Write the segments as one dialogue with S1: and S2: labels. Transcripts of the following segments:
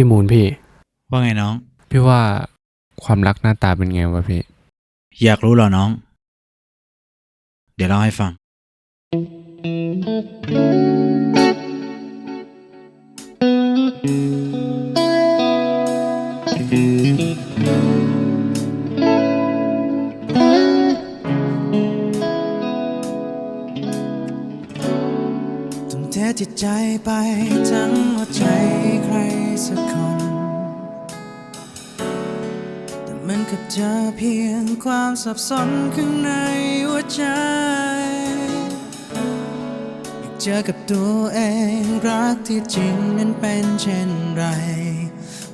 S1: พี่มูนพี่
S2: ว่าไงน้อง
S1: พี่ว่าความรักหน้าตาเป็นไงวะพี่
S2: อยากรู้เหรอน้อง เดี๋ยวเล่าให้ฟัง
S3: ทุ่มเทจิตใจไปทั้งหัวใจให้ใครสัก ก็เจอเพียงความสับสนข้างในหัวใจอยากเจอกับตัวเองรักที่จริงนั้นเป็นเช่นไร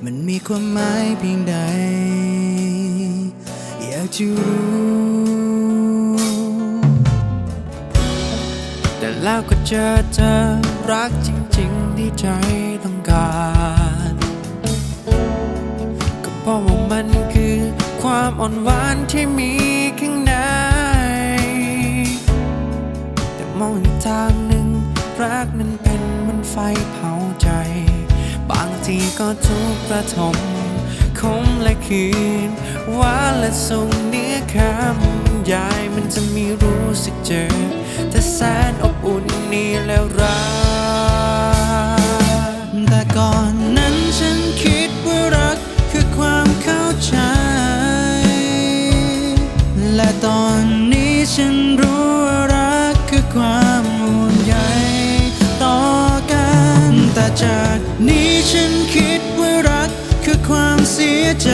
S3: มันมีความหมายเพียงใด อยากจะรู้ แต่แล้วก็เจอเธอรักจริง ๆ ที่ใจต้องการ อ่อนหวานที่มีข้างใน แต่มองอีกทางหนึ่งรักนั้นเป็นมันไฟเผาใจ บางทีก็ทุกข์ระทมคมและคืนหวานและส่งเนื้อคำยายมันจะมีรู้สึกเจ็บแต่แสนอบอุ่นนี่แล้วรักแต่ก่อนนั้น จากนี้ฉันคิดว่ารักคือความเสียใจ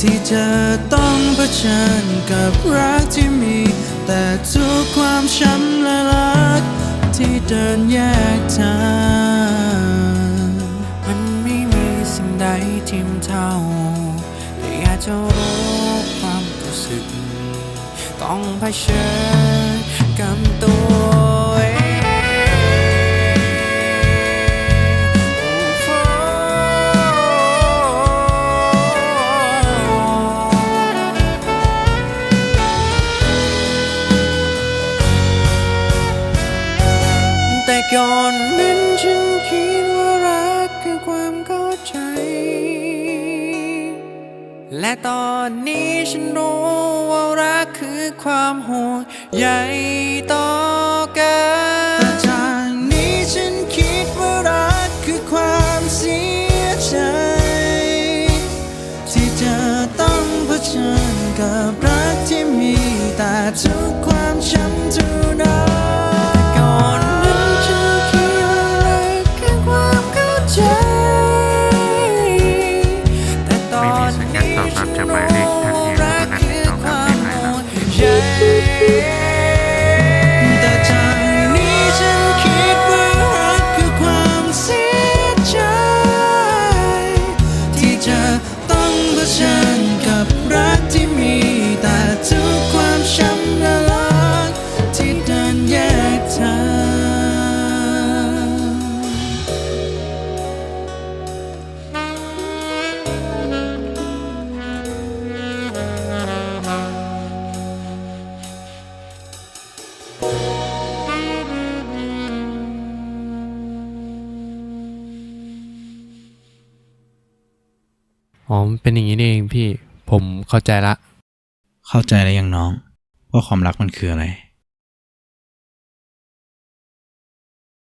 S3: ที่จะต้องเผชิญกับรักที่มี แต่ทุกความช้ำและรัก ที่เดินแยกทางมันไม่มีสิ่งใดที่มันเท่าแต่อยากจะรู้ความรู้สึก ต้องเผชิญกับตัวเอง และตอนนี้ฉันรู้ว่ารักคือความห่วงใยต่อกันแต่จากนี้ฉันคิดว่ารักคือความเสียใจ ที่จะต้องเผชิญกับรักที่มีแต่ทุกความช้ำทุกนา อ๋อ
S1: เป็นอย่างนี้นี่เองพี่ ผมเข้าใจละ
S2: เข้าใจแล้วยังน้อง ว่าความรักมันคืออะไร